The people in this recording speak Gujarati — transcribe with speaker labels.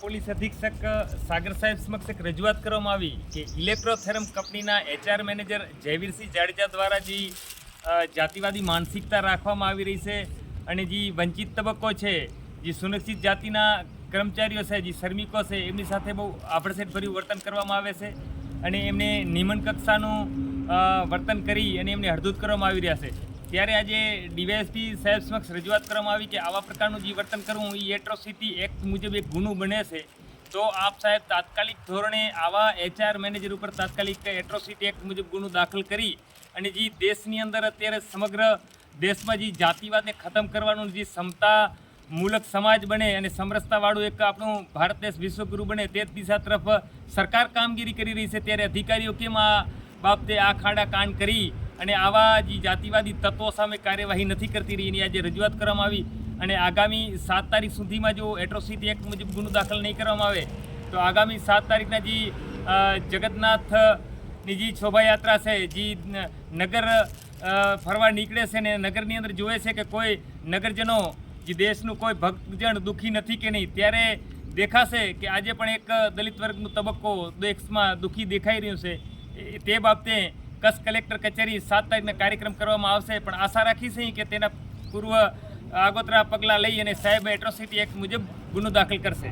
Speaker 1: પોલીસ અધિક્ષક સાગર સાહેબ સમક્ષ એક રજૂઆત કરવામાં આવી કે ઇલેક્ટ્રોથેરમ કંપનીના એચઆર મેનેજર જયવીરસિંહ જાડેજા દ્વારા જે જાતિવાદી માનસિકતા રાખવામાં આવી રહી છે અને જે વંચિત તબક્કો છે, જે સુનિશ્ચિત જાતિના કર્મચારીઓ છે, જે શ્રમિકો છે, એમની સાથે બહુ આભડછેટ ભર્યું વર્તન કરવામાં આવે છે અને એમને નિમન કક્ષાનું વર્તન કરી અને એમને હળદૂત કરવામાં આવી રહ્યા છે. ત્યારે આજે ડીવાયએસપી સાહેબ સમક્ષ રજૂઆત કરવામાં આવી કે આવા પ્રકારનું જે વર્તન કરવું એ એટ્રોસિટી એક્ટ મુજબ એક ગુનો બને છે. તો આપ સાહેબ તાત્કાલિક ધોરણે આવા એચઆર મેનેજર ઉપર તાત્કાલિક એટ્રોસિટી એક્ટ મુજબ ગુનો દાખલ કરી અને જે દેશની અંદર અત્યારે સમગ્ર દેશમાં જે જાતિવાદને ખતમ કરવાનું જે ક્ષમતા મૂલક સમાજ બને અને સમરસતાવાળું એક આપણું ભારત દેશ વિશ્વગુરુ બને તે દિશા તરફ સરકાર કામગીરી કરી રહી છે, ત્યારે અધિકારીઓ કેમ આ બાબતે આ ખાડા કાન કરી અને આવા જે જાતિવાદી તત્વો સામે કાર્યવાહી નથી કરતી રહી, એની આજે રજૂઆત કરવામાં આવી. અને આગામી સાત તારીખ સુધીમાં જો એટ્રોસિટી એક્ટ મુજબ ગુનો દાખલ નહીં કરવામાં આવે, તો આગામી સાત તારીખના જે જગતનાથની જે શોભાયાત્રા છે, જે નગર ફરવા નીકળે છે ને નગરની અંદર જોવે છે કે કોઈ નગરજનો, જે દેશનું કોઈ ભક્તજન દુઃખી નથી કે નહીં, ત્યારે દેખાશે કે આજે પણ એક દલિત વર્ગનો તબક્કો દેશમાં દુઃખી દેખાઈ રહ્યું છે. તે બાબતે કચ્છ કલેક્ટર કચેરી સાત તારીખના કાર્યક્રમ કરવામાં આવશે. પણ આશા રાખી છે કે તેના પૂર્વ આગોતરા પગલાં લઈ અને સાહેબ એટ્રોસિટી એક્ટ મુજબ ગુનો દાખલ કરશે.